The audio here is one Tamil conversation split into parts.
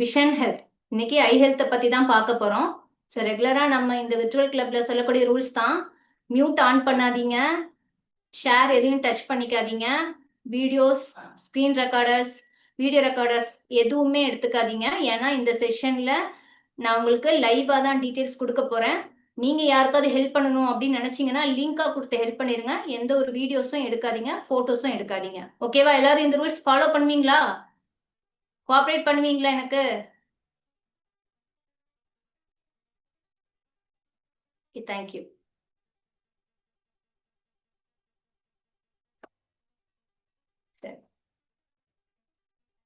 விஷன் ஹெல்த் இன்னைக்கு ஐ ஹெல்த்தை பத்தி தான் பார்க்க போறோம். ஸோ ரெகுலரா நம்ம இந்த விர்ச்சுவல் கிளப்ல சொல்லக்கூடிய ரூல்ஸ் தான். மியூட் ஆன் பண்ணாதீங்க. ஷேர் எதையும் டச் பண்ணிக்காதீங்க. Videos screen recorders video recorders எதுவுமே எடுத்துக்காதீங்க. ஏன்னா இந்த செஷன்ல நான் உங்களுக்கு லைவா தான் டீட்டெயில்ஸ் கொடுக்க போறேன். நீங்க யாருக்காவது ஹெல்ப் பண்ணணும் அப்படின்னு நினைச்சீங்கன்னா லிங்கா கொடுத்து ஹெல்ப் பண்ணிருங்க. எந்த ஒரு வீடியோஸும் எடுக்காதீங்க போட்டோஸும் எடுக்காதீங்க. ஓகேவா எல்லாரும் இந்த ரூல்ஸ் ஃபாலோ பண்ணுவீங்களா? கோஆப்ரேட் பண்ணுவீங்களா எனக்கு? தேங்க்யூ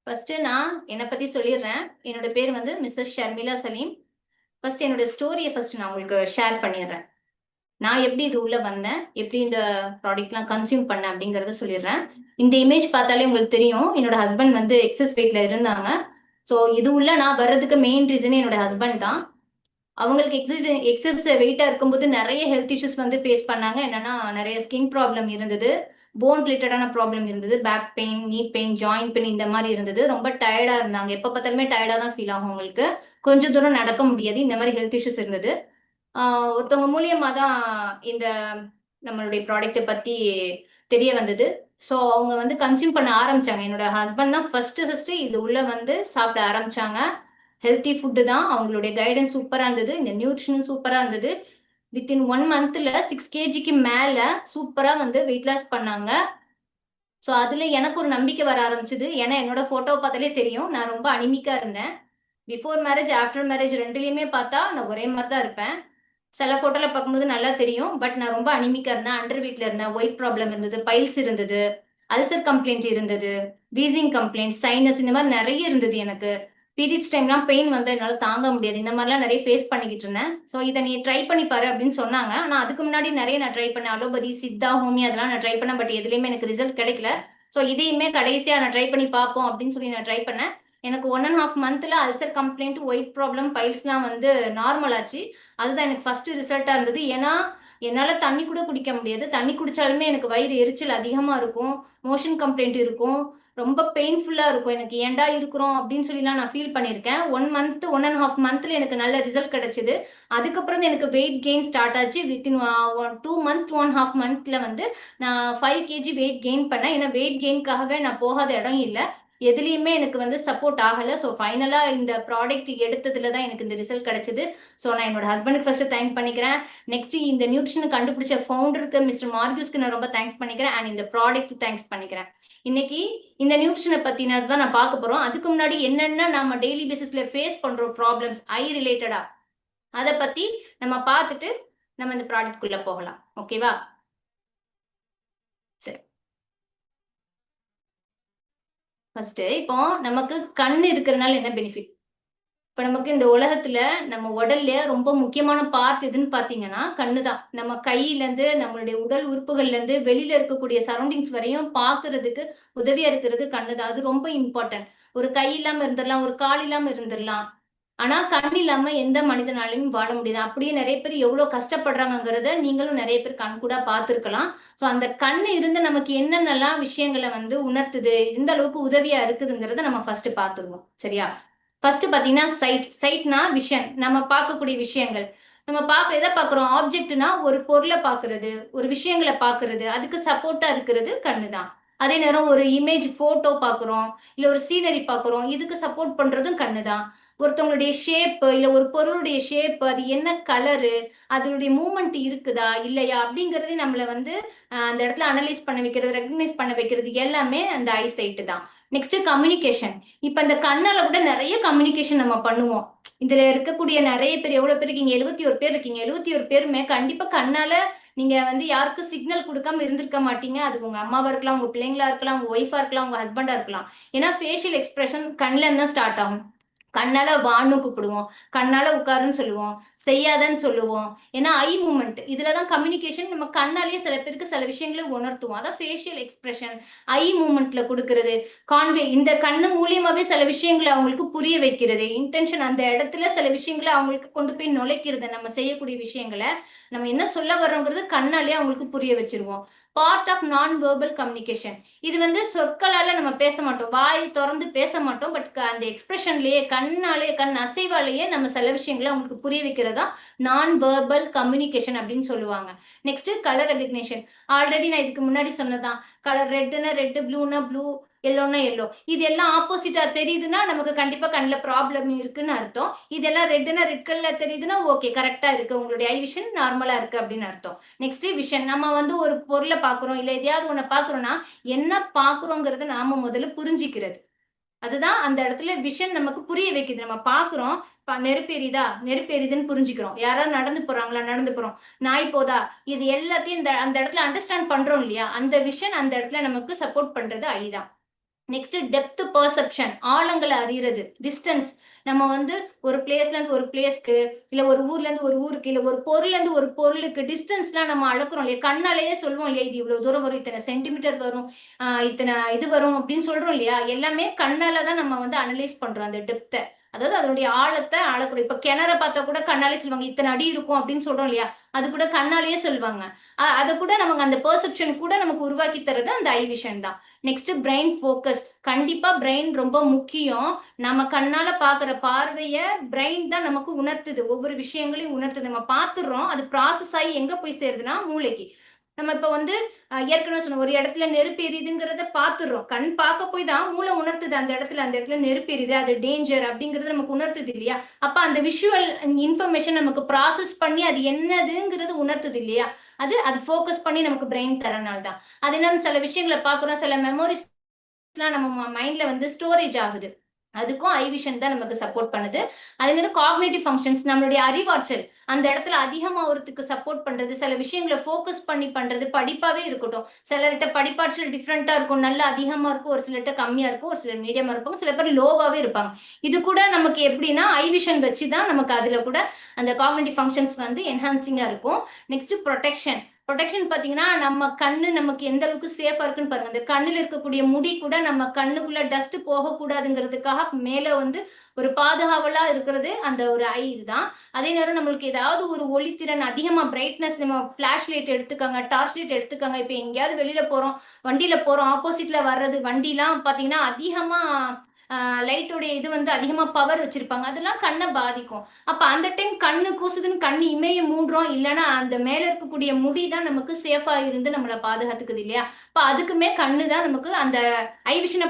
ஃபர்ஸ்ட் நான் என்னை பத்தி சொல்லிடுறேன். என்னோட பேர் வந்து மிஸ்ஸஸ் ஷர்மிளா சலீம். ஃபர்ஸ்ட் என்னோட ஸ்டோரியை ஃபர்ஸ்ட் நான் உங்களுக்கு ஷேர் பண்ணிடுறேன். நான் எப்படி இது உள்ள வந்தேன்? எப்படி இந்த ப்ராடக்ட்லாம் கன்சியூம் பண்ணேன் அப்படிங்கறத சொல்லிடுறேன். இந்த இமேஜ் பார்த்தாலே உங்களுக்கு தெரியும். என்னோட ஹஸ்பண்ட் வந்து எக்ஸஸ் வெயிட்ல இருந்தாங்க. ஸோ இது உள்ள நான் வர்றதுக்கு மெயின் ரீசன் என்னோட ஹஸ்பண்ட் தான். அவங்களுக்கு எக்ஸஸ் எக்ஸஸ் வெயிட்டா இருக்கும்போது நிறைய ஹெல்த் இஷ்யூஸ் வந்து ஃபேஸ் பண்ணாங்க. என்னன்னா நிறைய ஸ்கின் ப்ராப்ளம் இருந்தது. போன் ரிலேட்டடான ப்ராப்ளம் இருந்தது. Back pain knee pain joint pain இந்த மாதிரி இருந்தது. ரொம்ப டயர்டா இருந்தாங்க. எப்போ பார்த்தாலுமே டயர்டா தான் ஃபீல் ஆகும் அவங்களுக்கு கொஞ்சம் தூரம் நடக்க முடியாது. இந்த மாதிரி ஹெல்த் இஷ்யூஸ் இருந்தது. ஒருத்தவங்க மூலியமா தான் இந்த நம்மளுடைய ப்ராடக்ட்டை பத்தி தெரிய வந்தது. ஸோ அவங்க வந்து கன்சியூம் பண்ண ஆரம்பிச்சாங்க. என்னோட ஹஸ்பண்ட் தான் ஃபர்ஸ்ட் ஃபர்ஸ்ட் இது உள்ள வந்து சாப்பிட ஆரம்பிச்சாங்க. ஹெல்த்தி ஃபுட்டு தான் அவங்களுடைய கைடன்ஸ் சூப்பராக இருந்தது. இந்த நியூட்ரிஷனும் சூப்பராக இருந்தது. வித்தின் ஒன் மந்த்ல சிக்ஸ் கேஜிக்கு மேல சூப்பரா வந்து வெயிட் லாஸ் பண்ணாங்க. ஸோ அதுல எனக்கு ஒரு நம்பிக்கை வர ஆரம்பிச்சது. ஏன்னா என்னோட ஃபோட்டோ பார்த்தாலே தெரியும். நான் ரொம்ப அனிமிக்கா இருந்தேன். பிஃபோர் மேரேஜ் ஆஃப்டர் மேரேஜ் ரெண்டுலயுமே பார்த்தா நான் ஒரே மாதிரி தான் இருப்பேன். சில ஃபோட்டோவில் பார்க்கும்போது நல்லா தெரியும். பட் நான் ரொம்ப அனிமிக்கா இருந்தேன். அண்டர் வீட்ல இருந்தேன். ஒயிட் ப்ராப்ளம் இருந்தது. பைல்ஸ் இருந்தது. அல்சர் கம்ப்ளைண்ட் இருந்தது. வீசிங் கம்ப்ளைண்ட் சைனஸ் இந்த மாதிரி நிறைய இருந்தது எனக்கு. பீரியட்ஸ் டைம்லாம் பெயின் வந்து என்னால் தாங்க முடியாது. இந்த மாதிரிலாம் நிறைய ஃபேஸ் பண்ணிக்கிட்டு இருந்தேன். ஸோ இதை நீ ட்ரை பண்ணி பாரு அப்படின்னு சொன்னாங்க. ஆனால் அதுக்கு முன்னாடி நிறைய நான் ட்ரை பண்ணேன். அலோபதி சித்தா ஹோமி அதெல்லாம் நான் ட்ரை பண்ணேன். பட் எதுலேயுமே எனக்கு ரிசல்ட் கிடைக்கல. ஸோ இதையுமே கடைசியாக நான் ட்ரை பண்ணி பார்ப்போம் அப்படின்னு சொல்லி நான் ட்ரை பண்ணேன். எனக்கு ஒன் அண்ட் ஹாஃப் மந்த்தில் அல்சர் கம்ப்ளைண்ட் ஒயிட் ப்ராப்ளம் பைல்ஸ்லாம் வந்து நார்மல் ஆச்சு. அதுதான் எனக்கு ஃபர்ஸ்ட் ரிசல்ட்டாக இருந்தது. ஏன்னா என்னால் தண்ணி கூட குடிக்க முடியாது. தண்ணி குடிச்சாலுமே எனக்கு வயிறு எரிச்சல் அதிகமாக இருக்கும். மோஷன் கம்ப்ளைண்ட் இருக்கும். ரொம்ப பெயின்ஃபுல்லாக இருக்கும். எனக்கு ஏண்டா இருக்கிறோம் அப்படின்னு சொல்லிலாம் நான் ஃபீல் பண்ணியிருக்கேன். One month one and half மந்த்ல எனக்கு நல்ல ரிசல்ட் கிடைச்சிது. அதுக்கப்புறம் எனக்கு வெயிட் கெயின் ஸ்டார்ட் ஆச்சு. Within two month one half மந்த்ல வந்து நான் ஃபைவ் கேஜி வெயிட் கெயின் பண்ணேன். ஏன்னா வெயிட் கெயின்காகவே நான் போகாத இடம் இல்லை. எதுலேயுமே எனக்கு வந்து சப்போர்ட் ஆகலை. ஸோ ஃபைனலாக இந்த ப்ராடக்ட் எடுத்ததுல தான் எனக்கு இந்த ரிசல்ட் கிடச்சிது. ஸோ நான் என்னோட ஹஸ்பண்டுக்கு ஃபர்ஸ்ட் தேங்க் பண்ணிக்கிறேன். நெக்ஸ்ட் இந்த நியூட்ரிஷன் கண்டுபிடிச்ச ஃபவுண்டருக்கு மிஸ்டர் மார்கியூஸ்க்கு நான் ரொம்ப தேங்க்ஸ் பண்ணிக்கிறேன். அண்ட் இந்த ப்ராடக்ட் தேங்க்ஸ் பண்ணிக்கிறேன். இன்னைக்கு இந்த நியூட்ரிஷனை பற்றினது தான் நான் பார்க்க போகிறோம் அதுக்கு முன்னாடி என்னென்ன நம்ம டெய்லி பேசிஸில் ஃபேஸ் பண்ணுறோம் ப்ராப்ளம்ஸ் ஐ ரிலேட்டடா அதை பற்றி நம்ம பார்த்துட்டு நம்ம இந்த ப்ராடக்ட்குள்ளே போகலாம். ஓகேவா சரி ஃபர்ஸ்ட் இப்போ நமக்கு கண் இருக்கிறனால என்ன பெனிஃபிட் இப்போ நமக்கு இந்த உலகத்துல நம்ம உடல்ல ரொம்ப முக்கியமான பார்ட் எதுன்னு பாத்தீங்கன்னா கண்ணு தான் நம்ம கையிலேருந்து நம்மளுடைய உடல் உறுப்புகள்ல இருந்து வெளியில இருக்கக்கூடிய சரௌண்டிங்ஸ் வரையும் பாக்குறதுக்கு உதவியா இருக்கிறது கண்ணு தான் அது ரொம்ப இம்பார்ட்டன்ட் ஒரு கை இல்லாம இருந்துடலாம் ஒரு கால் இல்லாம இருந்துடலாம் ஆனா கண் இல்லாம எந்த மனிதனாலையும் வாழ முடியாது. அப்படியே நிறைய பேர் எவ்வளவு கஷ்டப்படுறாங்கிறத நீங்களும் நிறைய பேர் கண் கூட பார்த்துருக்கலாம். ஸோ அந்த கண் இருந்து நமக்கு என்னென்னலாம் விஷயங்களை வந்து உணர்த்துது எந்த அளவுக்கு உதவியா இருக்குதுங்கிறத நம்ம ஃபர்ஸ்ட் பார்த்துருவோம். சரியா? ஃபர்ஸ்ட் பார்த்தீங்கன்னா சைட் சைட்னா விஷன் நம்ம பார்க்கக்கூடிய விஷயங்கள். நம்ம பார்க்க எதை பார்க்குறோம்? ஆப்ஜெக்ட்னா ஒரு பொருளை பார்க்கறது ஒரு விஷயங்களை பார்க்கறது. அதுக்கு சப்போர்ட்டா இருக்கிறது கண்ணு தான் அதே நேரம் ஒரு இமேஜ் ஃபோட்டோ பார்க்குறோம் இல்லை ஒரு சீனரி பார்க்குறோம். இதுக்கு சப்போர்ட் பண்ணுறதும் கண்ணு தான் ஒருத்தவங்களுடைய ஷேப்பு இல்லை ஒரு பொருளுடைய ஷேப் அது என்ன கலரு அதனுடைய மூமெண்ட் இருக்குதா இல்லையா அப்படிங்கிறதே நம்மளை வந்து அந்த இடத்துல அனலைஸ் பண்ண வைக்கிறது ரெக்கக்னைஸ் பண்ண வைக்கிறது எல்லாமே அந்த ஐ சைட்டு தான். நெக்ஸ்ட் கம்யூனிகேஷன் இப்ப இந்த கண்ணால கூட நிறைய கம்யூனிகேஷன் நம்ம பண்ணுவோம். இதுல இருக்கக்கூடிய நிறைய பேர் எவ்வளவு பேர் இருக்கீங்க? எழுபத்தி ஒரு பேர் இருக்கீங்க. எழுபத்தி ஒரு பேருமே கண்டிப்பா கண்ணால நீங்க வந்து யாருக்கும் சிக்னல் கொடுக்காம இருந்திருக்க மாட்டீங்க. அது உங்க அம்மாவா இருக்கலாம் உங்க பிள்ளைங்களா இருக்கலாம் உங்க ஒய்ஃபா இருக்கலாம் உங்க ஹஸ்பண்டா இருக்கலாம். ஏன்னா ஃபேஷியல் எக்ஸ்பிரஷன் கண்ணில இருந்தா ஸ்டார்ட் ஆகும். கண்ணால வான்னு கூப்பிடுவோம். கண்ணால உட்காருன்னு சொல்லுவோம். செய்யாதன்னு சொல்லுவோம். ஏன்னா ஐ மூமெண்ட் இதுலதான் கம்யூனிகேஷன் நம்ம கண்ணாலேயே சில பேருக்கு சில விஷயங்களை உணர்த்துவோம். அதான் ஃபேஷியல் எக்ஸ்பிரஷன் ஐ மூமெண்ட்ல கொடுக்கறது. கான்வே இந்த கண்ணு மூலியமாவே சில விஷயங்களை அவங்களுக்கு புரிய வைக்கிறது. இன்டென்ஷன் அந்த இடத்துல சில விஷயங்களை அவங்களுக்கு கொண்டு போய் நுழைக்கிறது. நம்ம செய்யக்கூடிய விஷயங்களை நம்ம என்ன சொல்ல வர்றோங்கிறது கண்ணாலே அவங்களுக்கு புரிய வச்சிருவோம். Part of non verbal communication இது வந்து சொற்களால நம்ம பேச மாட்டோம். வாய் திறந்து பேச மாட்டோம். பட் அந்த எக்ஸ்பிரஷன்லயே கண்ணாலே கண் அசைவாலேயே நம்ம சில விஷயங்களை அவங்களுக்கு புரிய வைக்கிறது நான் வேர்பல் கம்யூனிகேஷன் அப்படின்னு சொல்லுவாங்க. நெக்ஸ்ட் கலர் ரெகக்னேஷன் ஆல்ரெடி நான் இதுக்கு முன்னாடி சொன்னதான் கலர் ரெட்னா ரெட்டு ப்ளூனா ப்ளூ எல்லோன்னா எல்லோ இது எல்லாம் ஆப்போசிட்டா தெரியுதுன்னா நமக்கு கண்டிப்பா கண்ணில் ப்ராப்ளம் இருக்குன்னு அர்த்தம். இதெல்லாம் ரெட்டுனா ரெட் கலர்ல தெரியுதுன்னா ஓகே கரெக்டா இருக்கு. உங்களுடைய ஐ விஷன் நார்மலா இருக்கு அப்படின்னு அர்த்தம். நெக்ஸ்ட் விஷன் நம்ம வந்து ஒரு பொருளை பாக்குறோம் இல்ல எதையாவது ஒண்ணு பாக்குறோம்னா என்ன பாக்குறோங்கிறத நாம முதல்ல புரிஞ்சுக்கிறது. அதுதான் அந்த இடத்துல விஷன் நமக்கு புரிய வைக்குது. நம்ம பாக்குறோம் நெருப்பு எரியுதா புரிஞ்சுக்கிறோம். யாராவது நடந்து போறாங்களா? நடந்து போறோம். நாய் போதா? இது எல்லாத்தையும் இந்த அந்த இடத்துல அண்டர்ஸ்டாண்ட் பண்றோம் இல்லையா? அந்த விஷன் அந்த இடத்துல நமக்கு சப்போர்ட் பண்றது ஐ தான். நெக்ஸ்ட் டெப்த் பர்செப்ஷன் ஆழங்களை அறியறது. டிஸ்டன்ஸ் நம்ம வந்து ஒரு பிளேஸ்ல இருந்து ஒரு பிளேஸ்க்கு இல்ல ஒரு ஊர்ல இருந்து ஒரு ஊருக்கு இல்ல ஒரு பொருள்ல இருந்து ஒரு பொருளுக்கு டிஸ்டன்ஸ்லாம் நம்ம அளக்குறோம் இல்லையா? கண்ணாலேயே சொல்லுவோம் இல்லையா? இது இவ்வளவு தூரம் வரும் இத்தனை சென்டிமீட்டர் வரும் ஆஹ் இத்தனை இது வரும் அப்படின்னு சொல்றோம் இல்லையா? எல்லாமே கண்ணால தான் நம்ம வந்து அனலைஸ் பண்றோம் அந்த டெப்த்தை அதாவது அதனுடைய ஆழத்தை அளக்குறோம். இப்ப கிணற பார்த்தா கூட கண்ணாலே சொல்லுவாங்க இத்தனை அடி இருக்கும் அப்படின்னு சொல்றோம் இல்லையா? அது கூட கண்ணாலேயே சொல்லுவாங்க. அதை கூட நமக்கு அந்த பெர்செப்ஷன் கூட நமக்கு உருவாக்கி தர்றது அந்த ஐ விஷன் தான். நெக்ஸ்ட் பிரெயின் ஃபோக்கஸ் கண்டிப்பா பிரெயின் ரொம்ப முக்கியம். நம்ம கண்ணால பாக்குற பார்வைய பிரெயின் தான் நமக்கு உணர்த்துது. ஒவ்வொரு விஷயங்களையும் உணர்த்துது. நம்ம பாத்துறோம் அது ப்ராசஸ் ஆகி எங்க போய் சேருதுன்னா மூளைக்கு. நம்ம இப்ப வந்து ஏற்கனவே சொன்ன ஒரு இடத்துல நெருப்பு எரியுதுங்கிறத பாத்துறோம் கண் பார்க்க போய் தான் மூளை உணர்த்துது. அந்த இடத்துல அந்த இடத்துல நெருப்பு எரியுது. அது டேஞ்சர் அப்படிங்கறது நமக்கு உணர்த்துது இல்லையா? அப்ப அந்த விஷுவல் இன்ஃபர்மேஷன் நமக்கு ப்ராசஸ் பண்ணி அது என்னதுங்கிறது உணர்த்துது இல்லையா? அது அது ஃபோக்கஸ் பண்ணி நமக்கு பிரெயின் தரனால தான் அது என்ன சில விஷயங்களை பார்க்குறோம் சில மெமோரிஸ் நம்ம மைண்ட்ல வந்து ஸ்டோரேஜ் ஆகுது. அதுக்கும் ஐ விஷன் தான் நமக்கு சப்போர்ட் பண்ணுது. அதே மாதிரி காக்னேட்டிவ் ஃபங்க்ஷன்ஸ் நம்மளுடைய அறிவாற்றல் அந்த இடத்துல அதிகமாகிறதுக்கு சப்போர்ட் பண்றது சில விஷயங்களை ஃபோக்கஸ் பண்ணி பண்றது படிப்பாவே இருக்கட்டும். சிலர்கிட்ட படிப்பாற்றல் டிஃப்ரெண்டா இருக்கும். நல்ல அதிகமா இருக்கும். ஒரு சிலர்கிட்ட கம்மியா இருக்கும். ஒரு சிலர் மீடியமா இருக்கும். சில பேர் லோவாவே இருப்பாங்க. இது கூட நமக்கு எப்படின்னா ஐ விஷன் வச்சு தான் நமக்கு அதுல கூட அந்த காக்னேட்டிவ் ஃபங்க்ஷன்ஸ் வந்து என்ஹான்சிங்கா இருக்கும். நெக்ஸ்ட் ப்ரொடெக்ஷன் ப்ரொடெக்ஷன் பார்த்தீங்கன்னா நம்ம கண்ணு நமக்கு எந்த அளவுக்கு சேஃபாக இருக்குன்னு பாருங்க. இந்த கண்ணில் இருக்கக்கூடிய முடி கூட நம்ம கண்ணுக்குள்ள டஸ்ட் போகக்கூடாதுங்கிறதுக்காக மேலே வந்து ஒரு பாதுகாவலா இருக்கிறது அந்த ஒரு ஐ இதுதான். அதே நேரம் நம்மளுக்கு ஏதாவது ஒரு ஒளித்திறன் அதிகமாக பிரைட்னஸ் நம்ம பிளாஷ் லைட் எடுத்துக்காங்க டார்ச் லைட் எடுத்துக்காங்க இப்போ எங்கேயாவது வெளியில போகிறோம் வண்டியில போகிறோம் ஆப்போசிட்ல வர்றது வண்டிலாம் பார்த்தீங்கன்னா அதிகமாக லைட்டோடைய இது வந்து அதிகமாக பவர் வச்சுருப்பாங்க. அதெல்லாம் கண்ணை பாதிக்கும். அப்போ அந்த டைம் கண்ணு கூசுதுன்னு கண்ணு இமைய மூன்றோம் இல்லைன்னா அந்த மேலே இருக்கக்கூடிய முடி தான் நமக்கு சேஃபாக இருந்து நம்மளை பாதுகாத்துக்குது இல்லையா? அப்போ அதுக்குமே கண்ணு தான் நமக்கு அந்த ஐ விஷனை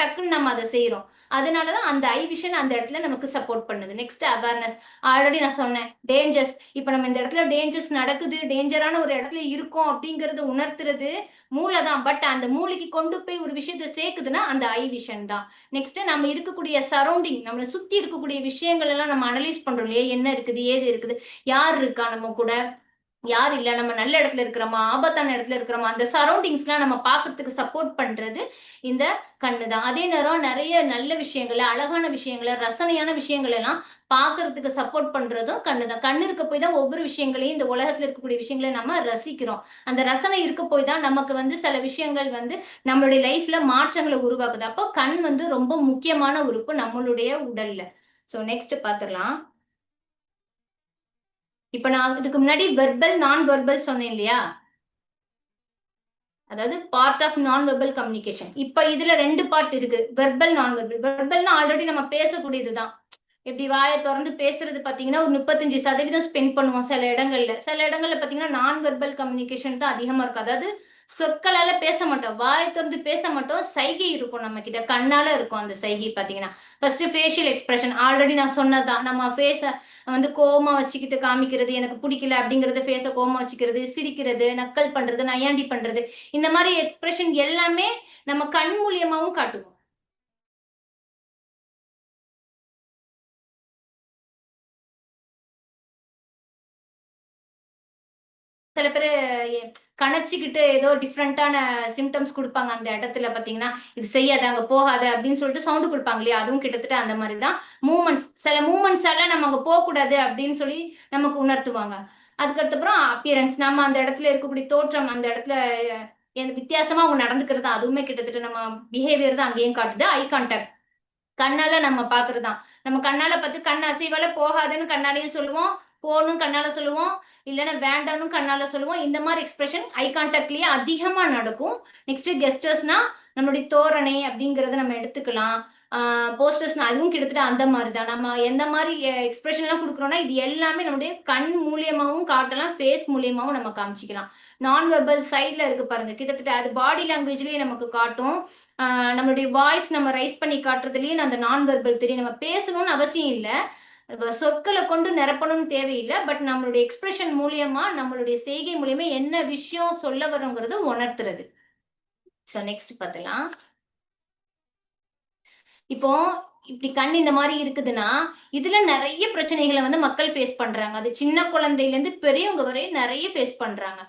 டக்குன்னு நம்ம அதை செய்கிறோம் அதனால தான் அந்த ஐ விஷன் அந்த இடத்துல நமக்கு சப்போர்ட் பண்ணுது. நெக்ஸ்ட் அவேர்னஸ் ஆல்ரெடி நான் சொன்னேன் டேஞ்சர்ஸ் இப்போ நம்ம இந்த இடத்துல டேஞ்சர்ஸ் நடக்குது டேஞ்சரான ஒரு இடத்துல இருக்கோம் அப்படிங்கறது உணர்த்துறது மூளை தான் பட் அந்த மூளைக்கு கொண்டு போய் ஒரு விஷயத்த சேர்க்குதுன்னா அந்த ஐ விஷன் தான். நெக்ஸ்ட் நம்ம இருக்கக்கூடிய சரௌண்டிங் நம்மளை சுத்தி இருக்கக்கூடிய விஷயங்கள் எல்லாம் நம்ம அனலைஸ் பண்றோம் இல்லையா? என்ன இருக்குது ஏது இருக்குது யார் இருக்கா நம்ம கூட? யார் இல்ல நம்ம நல்ல இடத்துல இருக்கிறோமா ஆபத்தான இடத்துல இருக்கிறோமா அந்த சரௌண்டிங்ஸ்லாம் நம்ம பாக்குறதுக்கு சப்போர்ட் பண்றது இந்த கண்ணு தான் அதே நேரம் நிறைய நல்ல விஷயங்களை அழகான விஷயங்களை ரசனையான விஷயங்கள் எல்லாம் பாக்குறதுக்கு சப்போர்ட் பண்றதும் கண்ணு தான் கண்ணு இருக்க போய் தான் ஒவ்வொரு விஷயங்களையும் இந்த உலகத்துல இருக்கக்கூடிய விஷயங்களை நம்ம ரசிக்கிறோம். அந்த ரசனை இருக்க போய் தான் நமக்கு வந்து சில விஷயங்கள் வந்து நம்மளுடைய லைஃப்ல மாற்றங்களை உருவாக்குது. அப்போ கண் வந்து ரொம்ப முக்கியமான உறுப்பு நம்மளுடைய உடல்ல. ஸோ நெக்ஸ்ட் பாத்துக்கலாம் இப்ப நான் இதுக்கு முன்னாடி வெர்பல் நான் வெர்பல் சொன்னேன் இல்லையா? அதாவது part of non verbal communication இப்ப இதுல ரெண்டு பார்ட் இருக்கு. வெர்பல் நான் வெர்பல் வெர்பல்னா ஆல்ரெடி நம்ம பேசக்கூடியதுதான். எப்படி வாயை திறந்து பேசுறது பாத்தீங்கன்னா ஒரு முப்பத்தஞ்சு சதவீதம் ஸ்பெண்ட் பண்ணுவோம் சில இடங்கள்ல. சில இடங்கள்ல பாத்தீங்கன்னா நான் வெர்பல் கம்யூனிகேஷன் தான் அதிகமா இருக்கும் அதாவது சொற்களால பேச மாட்டோம் வாய் திறந்து பேச மாட்டோம் சைகை இருக்கும் நம்ம கிட்ட கண்ணால இருக்கும் அந்த சைகை பாத்தீங்கன்னா. ஃபர்ஸ்ட் ஃபேஷியல் எக்ஸ்பிரஷன் ஆல்ரெடி நான் சொன்னதான் நம்ம ஃபேஸ வந்து கோமா வச்சுக்கிட்டு காமிக்கிறது எனக்கு பிடிக்கல அப்படிங்கறது ஃபேஸ கோமா வச்சுக்கிறது சிரிக்கிறது நக்கல் பண்றது நையாண்டி பண்றது இந்த மாதிரி எக்ஸ்பிரஷன் எல்லாமே நம்ம கண் மூலியமாவும் காட்டுவோம். சில பேர் கணச்சிக்கிட்டு ஏதோ டிஃப்ரெண்டான சிம்டம்ஸ் கொடுப்பாங்க. அந்த இடத்துல பார்த்தீங்கன்னா இது செய்யாத அங்கே போகாத அப்படின்னு சொல்லிட்டு சவுண்டு கொடுப்பாங்க இல்லையா? அதுவும் கிட்டத்தட்ட அந்த மாதிரி தான் மூமெண்ட்ஸ் சில மூமெண்ட்ஸ் எல்லாம் நம்ம அங்கே போகக்கூடாது அப்படின்னு சொல்லி நமக்கு உணர்த்துவாங்க. அதுக்கப்புறம் அப்பியரன்ஸ் நம்ம அந்த இடத்துல இருக்கக்கூடிய தோற்றம் அந்த இடத்துல வித்தியாசமா அவங்க நடந்துக்கிறது அதுவுமே கிட்டத்தட்ட நம்ம பிஹேவியர் தான் அங்கேயும் காட்டுது. ஐ கான்டாக்ட் கண்ணால நம்ம பாக்குறதுதான். நம்ம கண்ணால பார்த்து கண் அசைவால போகாதுன்னு கண்ணாலையும் சொல்லுவோம். போகணும் கண்ணால சொல்லுவோம் இல்லைன்னா வேண்டாம்னு கண்ணால சொல்லுவோம். இந்த மாதிரி எக்ஸ்பிரஷன் ஐ கான்டாக்ட்லயே அதிகமா நடக்கும். நெக்ஸ்ட் கெஸ்டர்ஸ்னா நம்மளுடைய தோரணை அப்படிங்கறத நம்ம எடுத்துக்கலாம். போஸ்டர்ஸ்னா அதுவும் கிட்டத்தட்ட அந்த மாதிரி தான் நம்ம எந்த மாதிரி எக்ஸ்பிரஷன்லாம் கொடுக்குறோன்னா கொடுக்குறோம்னா இது எல்லாமே நம்மளுடைய கண் மூலியமாகவும் காட்டலாம் ஃபேஸ் மூலியமாகவும் நம்ம காமிச்சிக்கலாம். நான் வெர்பல் சைடில் இருக்கு பாருங்க. கிட்டத்தட்ட அது பாடி லாங்குவேஜ்லேயே நமக்கு காட்டும். நம்மளுடைய வாய்ஸ் நம்ம ரைஸ் பண்ணி காட்டுறதுலேயும் அந்த நான் வெர்பல் தெரியும். நம்ம பேசணும்னு அவசியம் இல்லை. சொற்களை கொண்டு நிரப்பணும்னு தேவையில்லை பட் நம்மளுடைய எக்ஸ்பிரஷன் மூலியமா நம்மளுடைய செய்கை மூலியமா என்ன விஷயம் சொல்ல வரோங்கிறது உணர்த்துறது. ஸோ நெக்ஸ்ட் பார்த்தலாம். இப்போ இப்படி கண் இந்த மாதிரி இருக்குதுன்னா இதுல நிறைய பிரச்சனைகளை வந்து மக்கள் ஃபேஸ் பண்றாங்க. அது சின்ன குழந்தையில இருந்து பெரியவங்க வரையும் நிறைய ஃபேஸ் பண்றாங்க.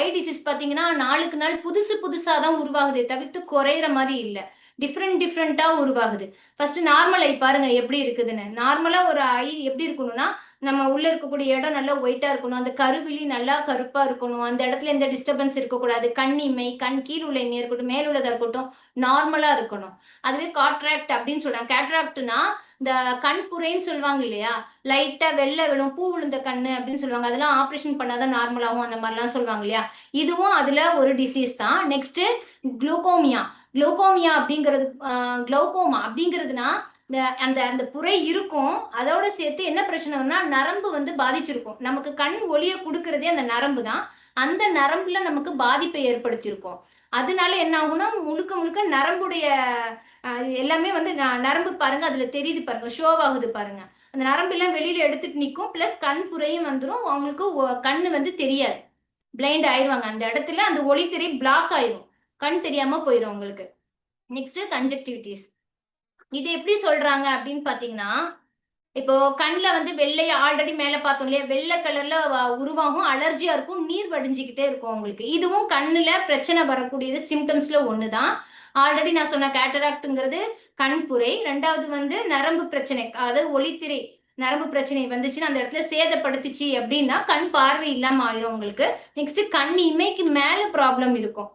ஐ டிசீஸ் பாத்தீங்கன்னா நாளுக்கு நாள் புதுசு புதுசா தான் உருவாகுதே தவிர்த்து குறையிற மாதிரி இல்லை. டிஃப்ரெண்ட் டிஃப்ரெண்ட்டாக உருவாகுது. ஃபர்ஸ்ட் நார்மல் ஐ பாருங்க எப்படி இருக்குதுன்னு. நார்மலாக ஒரு ஐ எப்படி இருக்கணும்னா நம்ம உள்ள இருக்கக்கூடிய இடம் நல்லா ஒயிட்டா இருக்கணும். அந்த கருவிழி நல்லா கருப்பா இருக்கணும். அந்த இடத்துல எந்த டிஸ்டர்பன்ஸ் இருக்கக்கூடாது. கண்ணிமை கண் கீழ் உள்ள இமையா இருக்கட்டும் மேல் உள்ளதா இருக்கட்டும் நார்மலா இருக்கணும். அதுவே காட்ராக்ட் அப்படின்னு சொல்றாங்க. கேட்ராக்ட்னா இந்த கண் புரைன்னு சொல்லுவாங்க இல்லையா? லைட்டா வெள்ளை விழும் பூ விழுந்த கண்ணு அப்படின்னு சொல்லுவாங்க. அதெல்லாம் ஆப்ரேஷன் பண்ணாதான் நார்மலாகும் அந்த மாதிரிலாம் சொல்லுவாங்க இல்லையா? இதுவும் அதுல ஒரு டிசீஸ் தான். நெக்ஸ்ட் குளோகோமியா குளோகோமியா அப்படிங்கிறது குளோகோமா அப்படிங்கிறதுனா அந்த அந்த புரை இருக்கும். அதோட சேர்த்து என்ன பிரச்சனைனா நரம்பு வந்து பாதிச்சிருக்கும். நமக்கு கண் ஒளிய கொடுக்கறதே அந்த நரம்பு தான். அந்த நரம்புல நமக்கு பாதிப்பை ஏற்படுத்தியிருக்கும். அதனால என்ன ஆகும்னா முழுக்க முழுக்க நரம்புடைய எல்லாமே வந்து நரம்பு பாருங்க அதுல தெரியுது பாருங்க ஷோ ஆகுது பாருங்க. அந்த நரம்பு எல்லாம் வெளியில எடுத்துட்டு நிற்கும் பிளஸ் கண் புறையும் வந்துடும் அவங்களுக்கு கண்ணு வந்து தெரியாது. பிளைண்ட் ஆயிடுவாங்க அந்த இடத்துல அந்த ஒளி திரை பிளாக் ஆயிரும். கண் தெரியாம போயிடும் உங்களுக்கு நெக்ஸ்ட் கன்ஜெக்டிவிட்டிஸ் இது எப்படி சொல்றாங்க அப்படின்னு பாத்தீங்கன்னா இப்போ கண்ணில் வந்து வெள்ளைய ஆல்ரெடி மேலே பார்த்தோம் இல்லையா? வெள்ளை கலர்ல உருவாகும் அலர்ஜியா இருக்கும் நீர் வடிஞ்சிக்கிட்டே இருக்கும் உங்களுக்கு இதுவும் கண்ணுல பிரச்சனை வரக்கூடியது சிம்டம்ஸ்ல ஒன்று தான் ஆல்ரெடி நான் சொன்ன கேட்டராக்டுங்கிறது கண்புரை ரெண்டாவது வந்து நரம்பு பிரச்சனை அதாவது ஒளித்திரை நரம்பு பிரச்சனை வந்துச்சுன்னா அந்த இடத்துல சேதப்படுத்துச்சு அப்படின்னா கண் பார்வை இல்லாம ஆயிரும் உங்களுக்கு. நெக்ஸ்ட் கண் இமைக்கு மேல ப்ராப்ளம் இருக்கும்.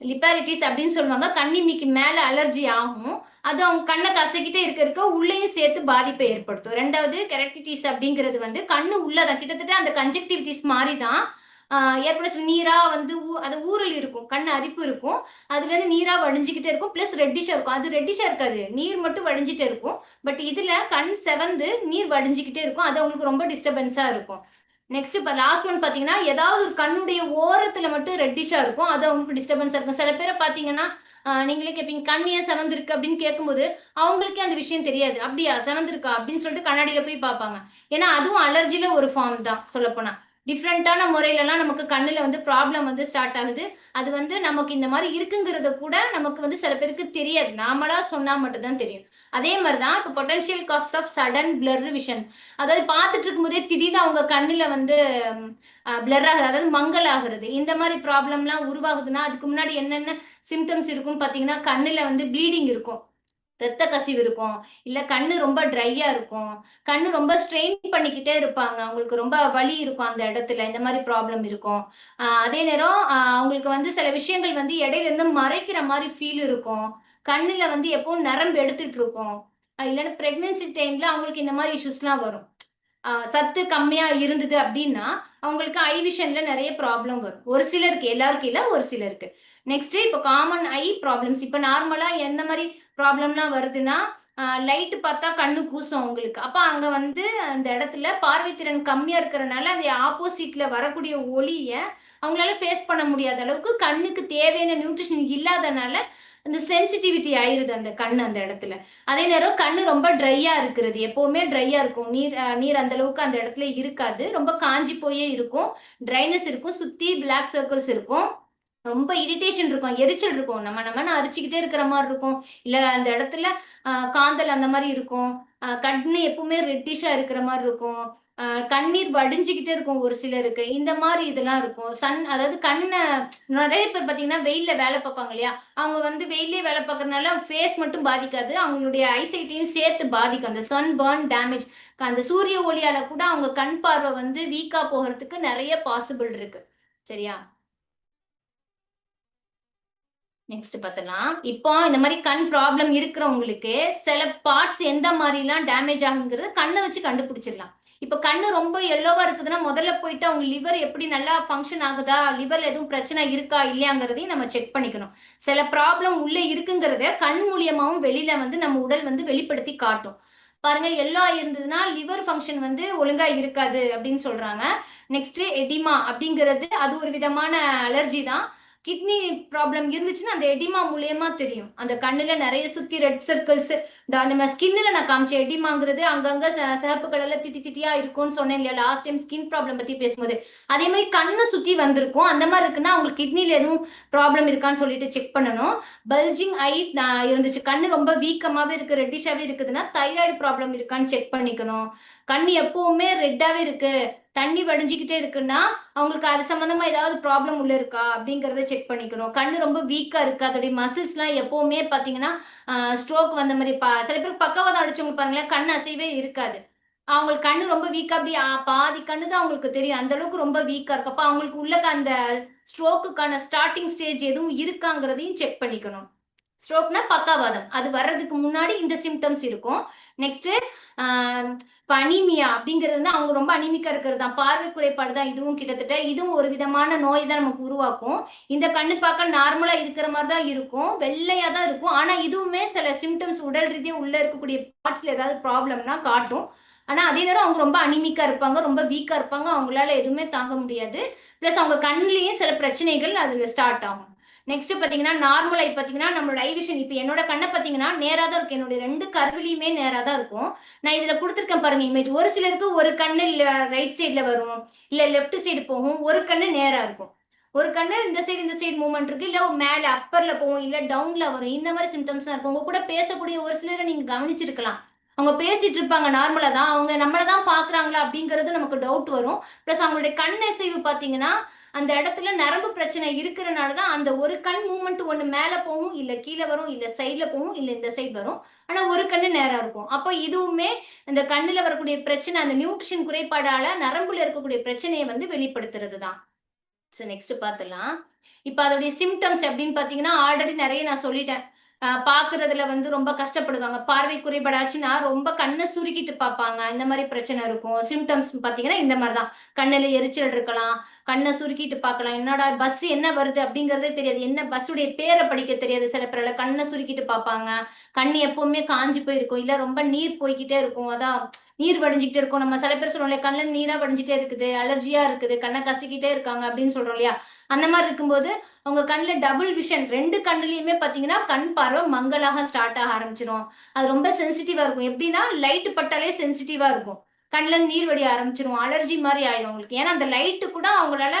லிப்பாரிட்டிஸ் அப்படின்னு சொல்லுவாங்க. கண்ணிமிக்கு மேல அலர்ஜி ஆகும். அது அவங்க கண்ணை கசக்கிட்டே இருக்க இருக்க உள்ளேயும் சேர்த்து பாதிப்பை ஏற்படுத்தும். ரெண்டாவது கெரக்டிட்டிஸ் அப்படிங்கிறது வந்து கண்ணு உள்ளதான் கிட்டத்தட்ட அந்த கன்ஜெக்டிவிட்டிஸ் மாதிரி தான் ஏற்பட நீரா வந்து அது ஊரல் இருக்கும் கண் அரிப்பு இருக்கும். அதுல இருந்து நீரா வடிஞ்சுக்கிட்டே இருக்கும் பிளஸ் ரெட்டிஷா இருக்கும். அது ரெட்டிஷா இருக்காது. நீர் மட்டும் வடிஞ்சிட்டே இருக்கும். பட் இதுல கண் செவந்து நீர் வடிஞ்சுக்கிட்டே இருக்கும். அது அவங்களுக்கு ரொம்ப டிஸ்டர்பன்ஸா இருக்கும். நெக்ஸ்ட் இப்போ லாஸ்ட் ஒன் பார்த்தீங்கன்னா ஏதாவது ஒரு கண்ணுடைய ஓரத்தில் மட்டும் ரெட்டிஷாக இருக்கும். அது அவங்களுக்கு டிஸ்டர்பன்ஸாக இருக்கும். சில பேரை பார்த்தீங்கன்னா நீங்களே கேட்பீங்க கண்ணியா செவந்திருக்கு அப்படின்னு கேட்கும்போது அவங்களுக்கே அந்த விஷயம் தெரியாது. அப்படியா செவந்திருக்கா அப்படின்னு சொல்லிட்டு கண்ணாடியில் போய் பார்ப்பாங்க. ஏன்னா அதுவும் அலர்ஜியில் ஒரு ஃபார்ம் தான் சொல்லப்போனால் டிஃப்ரெண்ட்டான முறையிலலாம் நமக்கு கண்ணில் வந்து ப்ராப்ளம் வந்து ஸ்டார்ட் ஆகுது. அது வந்து நமக்கு இந்த மாதிரி இருக்குங்கிறத கூட நமக்கு வந்து சில பேருக்கு தெரியாது. நாமளா சொன்னால் மட்டும்தான் தெரியும். அதே மாதிரி தான் இப்போ potential cost of sudden blur vision அதாவது பார்த்துட்டு இருக்கும்போதே திடீர்னு அவங்க கண்ணில் வந்து பிளர் ஆகுது. அதாவது மங்கல் ஆகுறது. இந்த மாதிரி ப்ராப்ளம்லாம் உருவாகுதுன்னா அதுக்கு முன்னாடி என்னென்ன சிம்டம்ஸ் இருக்குன்னு பார்த்தீங்கன்னா கண்ணில் வந்து ப்ளீடிங் இருக்கும். ரத்த கசிவு இருக்கும். இல்ல கண்ணு ரொம்ப ட்ரையா இருக்கும். கண்ணு ரொம்ப ஸ்ட்ரெயின் பண்ணிக்கிட்டே இருப்பாங்க. அவங்களுக்கு ரொம்ப வலி இருக்கும் அந்த இடத்துல. இந்த மாதிரி ப்ராப்ளம் இருக்கும். அதே நேரம் அவங்களுக்கு வந்து சில விஷயங்கள் வந்து இடையில இருந்து மறைக்கிற மாதிரி ஃபீல் இருக்கும். கண்ணுல வந்து எப்பவும் நரம்பு எடுத்துட்டு இருக்கும். இல்லைன்னா பிரெக்னன்சி டைம்ல அவங்களுக்கு இந்த மாதிரி இஷ்யூஸ்லாம் வரும். சத்து கம்மியா இருந்தது அப்படின்னா அவங்களுக்கு ஐ விஷன்ல நிறைய ப்ராப்ளம் வரும். ஒரு சிலருக்கு எல்லாருக்கும் இல்லை ஒரு சிலருக்கு. நெக்ஸ்ட் இப்போ காமன் ஐ ப்ராப்ளம்ஸ் இப்போ நார்மலா எந்த மாதிரி ப்ராப்ளம்லாம் வருதுன்னா லைட்டு பார்த்தா கண்ணு கூசும் உங்களுக்கு. அப்போ அங்கே வந்து அந்த இடத்துல பார்வைத்திறன் கம்மியாக இருக்கிறனால அந்த ஆப்போசிட்ல வரக்கூடிய ஒளியை அவங்களால ஃபேஸ் பண்ண முடியாத அளவுக்கு கண்ணுக்கு தேவையான நியூட்ரிஷன் இல்லாதனால அந்த சென்சிட்டிவிட்டி ஆயிருது அந்த கண் அந்த இடத்துல. அதே நேரம் கண்ணு ரொம்ப ட்ரையா இருக்கிறது. எப்பவுமே ட்ரையா இருக்கும். நீர் நீர் அந்த அளவுக்கு அந்த இடத்துல இருக்காது. ரொம்ப காஞ்சி போயே இருக்கும். ட்ரைனஸ் இருக்கும். சுத்தி பிளாக் சர்க்கிள்ஸ் இருக்கும். ரொம்ப இரிட்டேஷன் இருக்கும் எரிச்சல் இருக்கும். நம்ம நம்ம அரிச்சுக்கிட்டே இருக்கிற மாதிரி இருக்கும். இல்ல அந்த இடத்துல காந்தல் அந்த மாதிரி இருக்கும். கண்ணு எப்பவுமே ரெட்டிஷா இருக்கிற மாதிரி இருக்கும். கண்ணீர் வடிஞ்சுக்கிட்டே இருக்கும் ஒரு சிலருக்கு. இந்த மாதிரி இதெல்லாம் இருக்கும். சன் அதாவது கண்ணை நிறைய பேர் பார்த்தீங்கன்னா வெயிலில் வேலை பார்ப்பாங்க இல்லையா? அவங்க வந்து வெயிலே வேலை பார்க்கறதுனால ஃபேஸ் மட்டும் பாதிக்காது. அவங்களுடைய ஐசைட்டையும் சேர்த்து பாதிக்கும். அந்த சன் பர்ன் டேமேஜ் அந்த சூரிய ஒளியால கூட அவங்க கண் பார்வை வந்து வீக்கா போகிறதுக்கு நிறைய பாசிபிள் இருக்கு. சரியா? நெக்ஸ்ட் பார்த்தலாம் இப்போ இந்த மாதிரி கண் ப்ராப்ளம் இருக்கிறவங்களுக்கு சில பார்ட்ஸ் எந்த மாதிரிலாம் டேமேஜ் ஆகுங்கிறது கண்ணை வச்சு கண்டுபிடிச்சிடலாம். இப்போ கண்ணு ரொம்ப எல்லோவா இருக்குதுன்னா முதல்ல போயிட்டு அவங்க லிவர் எப்படி நல்லா ஃபங்க்ஷன் ஆகுதா லிவர்ல எதுவும் பிரச்சனை இருக்கா இல்லையாங்கிறதையும் நம்ம செக் பண்ணிக்கணும். சில ப்ராப்ளம் உள்ள இருக்குங்கிறத கண் மூலியமாவும் வெளியில வந்து நம்ம உடல் வந்து வெளிப்படுத்தி காட்டும். பாருங்க எல்லோ இருந்ததுன்னா லிவர் ஃபங்க்ஷன் வந்து ஒழுங்கா இருக்காது அப்படின்னு சொல்றாங்க. நெக்ஸ்ட் எடிமா அப்படிங்கிறது அது ஒரு விதமான அலர்ஜி தான். கிட்னி ப்ராப்ளம் இருந்துச்சுன்னா அந்த எடிமா மூலியமா தெரியும். அந்த கண்ணுல நிறைய சுத்தி ரெட் சர்க்கிள்ஸ் நம்ம ஸ்கின்ல நான் காமிச்சேன் எடிமாங்கிறது அங்கங்க ச- சிவப்பு கலர்ல திட்டி திட்டியா இருக்கும்னு சொன்னேன் இல்லையா? லாஸ்ட் டைம் ஸ்கின் ப்ராப்ளம் பத்தி பேசும்போது. அதே மாதிரி கண்ணை சுத்தி வந்திருக்கும். அந்த மாதிரி இருக்குன்னா அவங்களுக்கு கிட்னில எதுவும் ப்ராப்ளம் இருக்கான்னு சொல்லிட்டு செக் பண்ணணும். பல்ஜிங் ஐ இருந்துச்சு. கண்ணு ரொம்ப வீக்கமாவே இருக்கு ரெட்டிஷாவே இருக்குதுன்னா தைராய்டு ப்ராப்ளம் இருக்கான்னு செக் பண்ணிக்கணும். கண் எப்பவுமே ரெட்டாவே இருக்கு. தண்ணி வடிஞ்சிக்கிட்டே இருக்குன்னா அவங்களுக்கு அது சம்பந்தமா ஏதாவது ப்ராப்ளம் உள்ள இருக்கா? அப்படிங்கறத செக் பண்ணிக்கணும் கண்ணு ரொம்ப வீக்கா இருக்கு. அதோடைய மசில்ஸ்லாம் எப்பவுமே பாத்தீங்கன்னா ஸ்ட்ரோக் வந்த மாதிரி பா சில பேர் பக்கவாதம் அடிச்சவங்க பாருங்களேன் கண் அசைவே இருக்காது. அவங்களுக்கு கண்ணு ரொம்ப வீக்கா அப்படி பாதி கண்ணு தான் அவங்களுக்கு தெரியும். அந்த அளவுக்கு ரொம்ப வீக்கா இருக்கு. அப்ப அவங்களுக்கு உள்ள அந்த ஸ்ட்ரோக்குக்கான ஸ்டார்டிங் ஸ்டேஜ் எதுவும் இருக்காங்கிறதையும் செக் பண்ணிக்கணும். ஸ்ட்ரோக்னா பக்கவாதம். அது வர்றதுக்கு முன்னாடி இந்த சிம்டம்ஸ் இருக்கும். நெக்ஸ்ட் இப்போ அனீமியா அப்படிங்கிறது வந்து அவங்க ரொம்ப அனிமிக்கா இருக்கிறது தான். பார்வை குறைபாடு தான் இதுவும் கிட்டத்தட்ட இதுவும் ஒரு விதமான நோய் தான் நமக்கு உருவாக்கும். இந்த கண்ணு பார்க்க நார்மலா இருக்கிற மாதிரி தான் இருக்கும். வெள்ளையா தான் இருக்கும். ஆனா இதுவுமே சில சிம்டம்ஸ் உடல் ரீதியாக உள்ள இருக்கக்கூடிய பார்ட்ஸ்ல ஏதாவது ப்ராப்ளம்னா காட்டும். ஆனா அதே நேரம் அவங்க ரொம்ப அனிமிக்கா இருப்பாங்க ரொம்ப வீக்கா இருப்பாங்க. அவங்களால எதுவுமே தாங்க முடியாது. பிளஸ் அவங்க கண்ணிலேயும் சில பிரச்சனைகள் அதுல ஸ்டார்ட் ஆகும். நெக்ஸ்ட் பாத்தீங்கன்னா நார்மல் ஐ பாத்தீங்கன்னா நம்மளோட ஐ விஷன் இப்போ என்னோட கண்ணை பாத்தீங்கன்னா நேரா தான் இருக்கும். என்னுடைய ரெண்டு கருவிலையுமே நேரா தான் இருக்கும். நான் இதுல கொடுத்துருக்கேன் பாருங்க இமேஜ் ஒரு சிலருக்கு ஒரு கண்ணு ரைட் சைட்ல வரும். இல்ல லெஃப்ட் சைடு போகும். ஒரு கண்ணு நேரா இருக்கும். ஒரு கண்ணு இந்த சைடு இந்த சைடு மூவ்மெண்ட் இருக்கு. இல்ல மேல அப்பர்ல போகும். இல்ல டவுன்ல வரும். இந்த மாதிரி சிம்டம்ஸ்லாம் இருக்கும். உங்க கூட பேசக்கூடிய ஒரு சிலரை நீங்க கவனிச்சிருக்கலாம். அவங்க பேசிட்டு இருப்பாங்க நார்மலா தான். அவங்க நம்மளை தான் பாக்குறாங்களா அப்படிங்கிறது நமக்கு டவுட் வரும். பிளஸ் அவங்களுடைய கண் அசைவு பாத்தீங்கன்னா அந்த இடத்துல நரம்பு பிரச்சனை இருக்கிறனால தான் அந்த ஒரு கண் மூமெண்ட் ஒன்று மேலே போகும் இல்லை கீழே வரும் இல்லை சைடில் போகும் இல்லை இந்த சைடு வரும். ஆனால் ஒரு கண்ணு நேராக இருக்கும். அப்போ இதுவுமே இந்த கண்ணில் வரக்கூடிய பிரச்சனை அந்த நியூட்ரிஷன் குறைபாடால நரம்புல இருக்கக்கூடிய பிரச்சனையை வந்து வெளிப்படுத்துறது தான் ஸோ நெக்ஸ்ட் பார்த்துலாம் இப்போ அதோடைய சிம்டம்ஸ் எப்படின்னு பார்த்தீங்கன்னா ஆல்ரெடி நிறைய நான் சொல்லிட்டேன். பாக்குறதுல வந்து ரொம்ப கஷ்டப்படுவாங்க. பார்வை குறைபாடாச்சுன்னா ரொம்ப கண்ணை சுருக்கிட்டு பார்ப்பாங்க. இந்த மாதிரி பிரச்சனை இருக்கும். சிம்டம்ஸ் பார்த்தீங்கன்னா இந்த மாதிரி தான் கண்ணுல எரிச்சல் இருக்கலாம். கண்ணை சுருக்கிட்டு பார்க்கலாம். என்னடா பஸ் என்ன வருது அப்படிங்கறதே தெரியாது. என்ன பஸ்ஸுடைய பேரை படிக்க தெரியாது. சில பேர்ல கண்ணை சுருக்கிட்டு பார்ப்பாங்க. கண் எப்பவுமே காஞ்சி போயிருக்கும். இல்ல ரொம்ப நீர் போய்கிட்டே இருக்கும். அதான் நீர் வடிஞ்சிக்கிட்டே இருக்கும். நம்ம சில பேர் சொல்றோம் இல்லையா கண்ணில் நீரா வடிஞ்சிட்டே இருக்குது அலர்ஜியா இருக்குது கண்ணை கசிக்கிட்டே இருக்காங்க அப்படின்னு சொல்றோம் இல்லையா? அந்த மாதிரி இருக்கும்போது உங்க கண்ணில் டபுள் விஷன் ரெண்டு கண்ணுலயுமே பாத்தீங்கன்னா கண் பார்வை மங்கலாக ஸ்டார்ட் ஆக ஆரம்பிச்சிடும் அது ரொம்ப சென்சிட்டிவா இருக்கும். எப்படின்னா லைட் பட்டாலே சென்சிட்டிவா இருக்கும். கண்ணில் நீர் வடிய ஆரம்பிச்சிரும். அலர்ஜி மாதிரி ஆயிரும் உங்களுக்கு. ஏன்னா அந்த லைட்டு கூட அவங்களால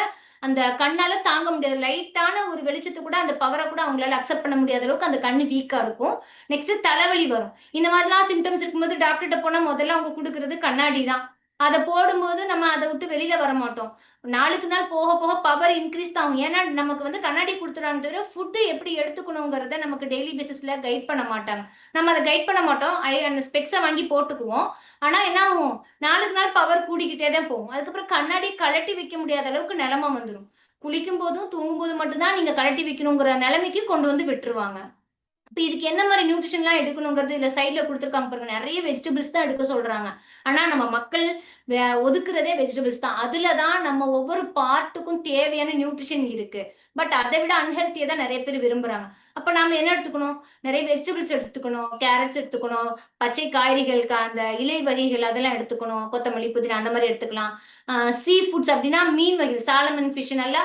அந்த கண்ணால தாங்க முடியாது. லைட்டான ஒரு வெளிச்சத்தை கூட அந்த பவரை கூட அவங்களால அக்செப்ட் பண்ண முடியாத அளவுக்கு அந்த கண்ணு வீக்கா இருக்கும். நெக்ஸ்ட் தலைவலி வரும். இந்த மாதிரிலாம் சிம்டம்ஸ் இருக்கும்போது டாக்டர்கிட்ட போனா முதல்ல அவங்க கொடுக்கறது கண்ணாடி தான். அதை போடும்போது நம்ம அதை விட்டு வெளியில வர மாட்டோம். நாளுக்கு நாள் போக போக பவர் இன்க்ரீஸ் தான் ஆகும். ஏன்னா நமக்கு வந்து கண்ணாடி கொடுத்துறாங்க தவிர ஃபுட்டு எப்படி எடுத்துக்கணுங்கிறத நமக்கு டெய்லி பேசிஸ்ல கைட் பண்ண மாட்டாங்க. நம்ம அதை கைட் பண்ண மாட்டோம். ஐ அந்த ஸ்பெக்ஸை வாங்கி போட்டுக்குவோம். ஆனா என்ன ஆகும்? நாளுக்கு நாள் பவர் கூடிக்கிட்டே தான் போகும். அதுக்கப்புறம் கண்ணாடி கழட்டி வைக்க முடியாத அளவுக்கு நிலமை வந்துடும் குளிக்கும் போதும் தூங்கும் போதும் மட்டும்தான் நீங்க கழட்டி வைக்கணுங்கிற நிலைமைக்கு கொண்டு வந்து விட்டுருவாங்க. இப்போ இதுக்கு என்ன மாதிரி நியூட்ரிஷன்லாம் எடுக்கணுங்கிறது இல்லை சைடில் கொடுத்துருக்காங்க பாருங்க. நிறைய வெஜிடபிள்ஸ் தான் எடுக்க சொல்கிறாங்க ஆனால் நம்ம மக்கள் வே- ஒதுக்குறதே வெஜிடபிள்ஸ் தான். அதில் தான் நம்ம ஒவ்வொரு பார்ட்டுக்கும் தேவையான நியூட்ரிஷன் இருக்குது பட் அதை விட அன்ஹெல்த்தியை தான் நிறைய பேர் விரும்புகிறாங்க அப்போ நாம் என்ன எடுத்துக்கணும்? நிறைய வெஜிடபிள்ஸ் எடுத்துக்கணும். கேரட்ஸ் எடுத்துக்கணும். பச்சை காய்கறிகளுக்கு அந்த இலை வகைகள் அதெல்லாம் எடுத்துக்கணும். கொத்தமல்லி புதினா அந்த மாதிரி எடுத்துக்கலாம். சீ ஃபுட்ஸ் அப்படின்னா மீன் வகைகள் சாலமன் ஃபிஷ் நல்லா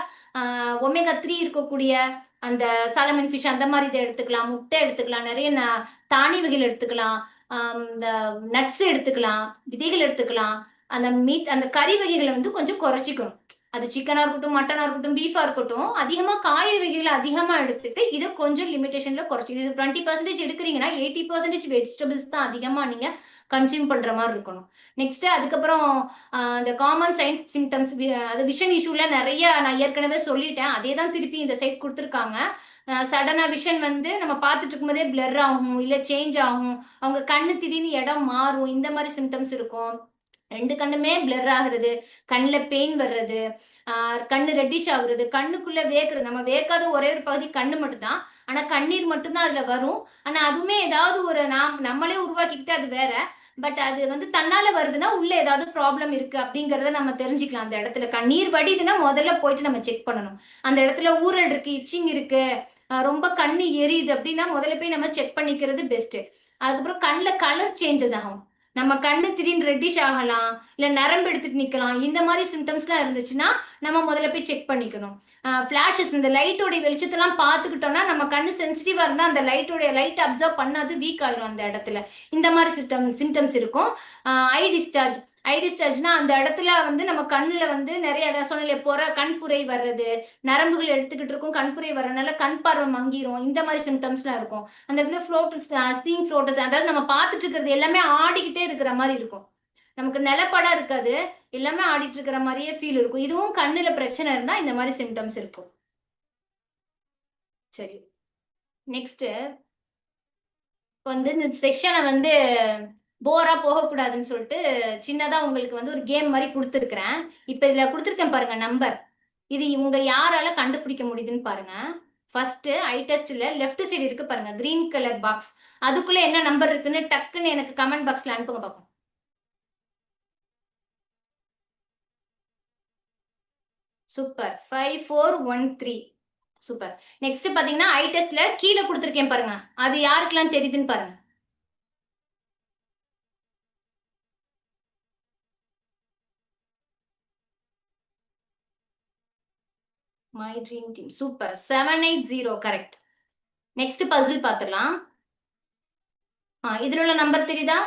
ஒமேகா த்ரீ இருக்கக்கூடிய அந்த சாலமன் ஃபிஷ் அந்த மாதிரி இதை எடுத்துக்கலாம் முட்டை எடுத்துக்கலாம் நிறைய ந- வகைகள் எடுத்துக்கலாம் இந்த நட்ஸ் எடுத்துக்கலாம் விதைகள் எடுத்துக்கலாம். அந்த மீட் அந்த கறி வகைகளை வந்து கொஞ்சம் குறைச்சிக்கணும். அது சிக்கனா இருக்கட்டும் மட்டனா இருக்கட்டும் பீஃபா இருக்கட்டும் அதிகமா காய்கறி வகைகளை அதிகமா எடுத்துட்டு இதை கொஞ்சம் லிமிடேஷன்ல குறைச்சி இது டுவெண்ட்டி பர்சன்டேஜ் எடுக்கிறீங்கன்னா எயிட்டி பர்சன்டேஜ் வெஜிடபிள்ஸ் தான் அதிகமா நீங்க கன்சியூம் பண்ற மாதிரி இருக்கணும். நெக்ஸ்ட் அதுக்கப்புறம் இந்த காமன் சயின்ஸ் சிம்டம்ஸ் அது விஷன் இஷ்யூல நிறைய நான் ஏற்கனவே சொல்லிட்டேன். அதே தான் திருப்பி இந்த சைட் கொடுத்துருக்காங்க. சடனா விஷன் வந்து நம்ம பார்த்துட்டு இருக்கும்போதே பிளர் ஆகும் இல்லை சேஞ்ச் ஆகும். அவங்க கண்ணு திடீர்னு இடம் மாறும் இந்த மாதிரி சிம்டம்ஸ் இருக்கும். ரெண்டு கண்ணுமே பிளர் ஆகுறது கண்ணில் பெயின் வர்றது கண்ணு ரெட்டிஷ் ஆகுறது கண்ணுக்குள்ள வேக்குறது. நம்ம வேக்காத ஒரே ஒரு பகுதி கண்ணு மட்டும்தான். ஆனா கண்ணீர் மட்டும்தான் அதுல வரும். ஆனா அதுவுமே ஏதாவது ஒரு நாம் நம்மளே உருவாக்கிக்கிட்டு அது வேற. பட் அது வந்து தன்னால வருதுன்னா உள்ள ஏதாவது ப்ராப்ளம் இருக்கு அப்படிங்கறத நம்ம தெரிஞ்சுக்கலாம். அந்த இடத்துல கண்ணீர் வடிதுன்னா முதல்ல போயிட்டு நம்ம செக் பண்ணணும். அந்த இடத்துல ஊரல் இருக்கு இச்சிங் இருக்கு ரொம்ப கண்ணு எரியுது அப்படின்னா முதல்ல போய் நம்ம செக் பண்ணிக்கிறது பெஸ்ட் அதுக்கப்புறம் கண்ணில் கலர் சேஞ்சஸ் ஆகும். நம்ம கண்ணு திடீர்னு ரெட்டிஷ் ஆகலாம் இல்லை நரம்பு எடுத்துட்டு நிற்கலாம் இந்த மாதிரி சிம்டம்ஸ்லாம் இருந்துச்சுன்னா நம்ம முதல்ல போய் செக் பண்ணிக்கணும். ஃப்ளாஷஸ் இந்த லைட்டோடைய வெளிச்சத்தெல்லாம் பார்த்துக்கிட்டோம்னா நம்ம கண்ணு சென்சிட்டிவாக இருந்தால் அந்த லைட்டோடைய லைட் அப்சர்வ் பண்ணாது வீக் ஆயிரும் அந்த இடத்துல. இந்த மாதிரி சிம்டம் சிம்டம்ஸ் இருக்கும். ஐ டிஸ்சார்ஜ் ஐடி ஸ்டேஜ்னா அந்த இடத்துல வந்து நம்ம கண்ணில் வந்து நிறைய அதான் சொன்னல போற கண்புரை வர்றது நரம்புகள் எடுத்துக்கிட்டு இருக்கும் கண்புரை வர்றதுனால கண் பார்வை மங்கிரும் இந்த மாதிரி சிம்டம்ஸ்லாம் இருக்கும். அந்த இடத்துல ஃப்ளோட் ஸ்டீம் ஃப்ளோட்டஸ் அதாவது நம்ம பார்த்துட்டு இருக்கிறது எல்லாமே ஆடிக்கிட்டே இருக்கிற மாதிரி இருக்கும். நமக்கு நிலப்படம் இருக்காது எல்லாமே ஆடிட்டு இருக்கிற மாதிரியே ஃபீல் இருக்கும். இதுவும் கண்ணுல பிரச்சனை இருந்தா இந்த மாதிரி சிம்டம்ஸ் இருக்கும். சரி. நெக்ஸ்ட் வந்து இந்த செஷனை வந்து போரா போகக்கூடாதுன்னு சொல்லிட்டு சின்னதா உங்களுக்கு வந்து ஒரு கேம் மாதிரி கொடுத்துருக்குறேன். இப்ப இதுல கொடுத்துருக்கேன் பாருங்க நம்பர் இது இவங்க யாரால கண்டுபிடிக்க முடியுதுன்னு பாருங்க. ஃபர்ஸ்ட் ஐ டெஸ்ட்ல லெஃப்ட் சைடு இருக்கு பாருங்க கிரீன் கலர் பாக்ஸ் அதுக்குள்ள என்ன நம்பர் இருக்குன்னு டக்குன்னு எனக்கு கமெண்ட் பாக்ஸ்ல அனுப்புங்க பார்ப்போம் super five four one three super next பாத்தீங்கன்னா ஐ டெஸ்ட்ல கீழே கொடுத்துருக்கேன் பாருங்க. அது யாருக்கெல்லாம் தெரியுதுன்னு பாருங்க. My dream team super seven eight zero correct next puzzle பார்த்துடலாம் ஆ இதில் உள்ள நம்பர் தெரியுதா?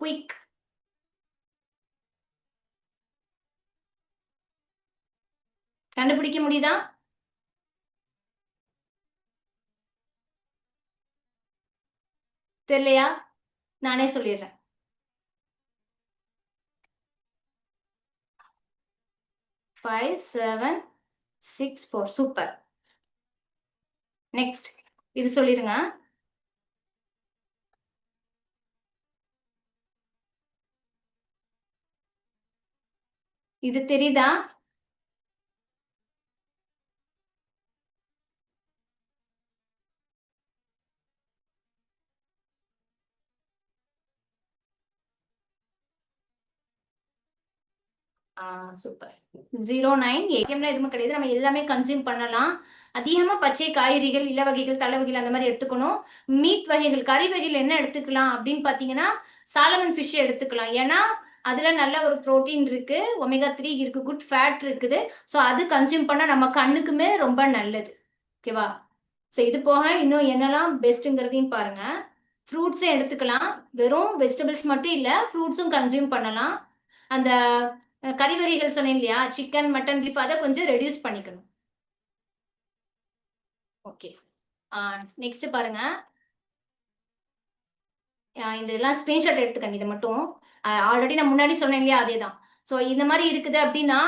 குயிக் கண்டுபிடிக்க முடியுதா? தெரியலையா? நானே சொல்லிடுறேன். Five seven six four super next இது சொல்லிடுங்க இது தெரியுதா? சூப்பர் ஜீரோ நைன் ஏடிஎம்ல எதுவுமே கிடையாது. நம்ம எல்லாமே கன்சியூம் பண்ணலாம். அதிகமாக பச்சை காய்கறிகள் இல வகைகள் தலை வகைகள் அந்த மாதிரி எடுத்துக்கணும். மீட் வகைகள் கறி வகைகள் என்ன எடுத்துக்கலாம் அப்படின்னு பார்த்தீங்கன்னா சாலமன் ஃபிஷ் எடுத்துக்கலாம். ஏன்னா அதுல நல்ல ஒரு ப்ரோட்டீன் இருக்கு ஒமேகா த்ரீ இருக்கு குட் ஃபேட் இருக்குது. ஸோ அது கன்சியூம் பண்ணால் நம்ம கண்ணுக்குமே ரொம்ப நல்லது. ஓகேவா ஸோ இது போக இன்னும் என்னெல்லாம் பெஸ்ட்டுங்கிறதையும் பாருங்க. ஃப்ரூட்ஸும் எடுத்துக்கலாம். வெறும் வெஜிடபிள்ஸ் மட்டும் இல்லை ஃப்ரூட்ஸும் கன்சியூம் பண்ணலாம். அந்த கறி வகைகள் சொன்னேன் இல்லையா? சிக்கன் மட்டன் பீஃப் அதை கொஞ்சம் ரெடியூஸ் பண்ணிக்கணும். ஓகே நெக்ஸ்ட் பாருங்க. இந்த இதெல்லாம் ஸ்கிரீன்ஷாட் எடுத்துக்கங்க. இதை மட்டும். ஆல்ரெடி நான் முன்னாடி சொன்னேன் இல்லையா? அதே தான் ஸோ இந்த மாதிரி இருக்குது அப்படின்னா